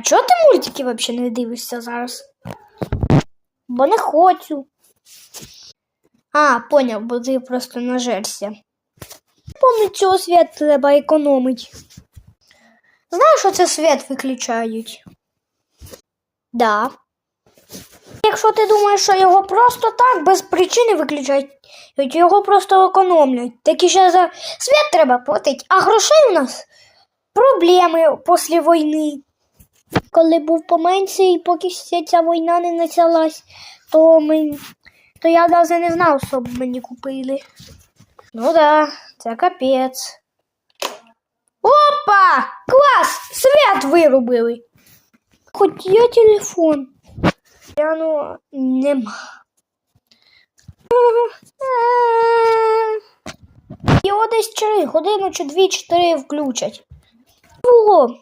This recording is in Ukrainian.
А чого ти мультики взагалі не дивишся зараз? Бо не хочу. А, поняв, бо ти просто нажерся. Помню, цього світ треба економити. Знаєш, що це світ виключають? Да. Якщо ти думаєш, що його просто так, без причини виключають, його просто економлять. Так і ще за світ треба платити, а грошей у нас проблеми після війни. Коли був поменше і поки ще ця війна не почалась, то, ми, то я навіть не знав, що б мені купили. Ну да, це капець. Опа! Клас! Свят вирубили. Хоч є телефон. Я ну нема. Його десь через годину чи дві-чотири включать. Було.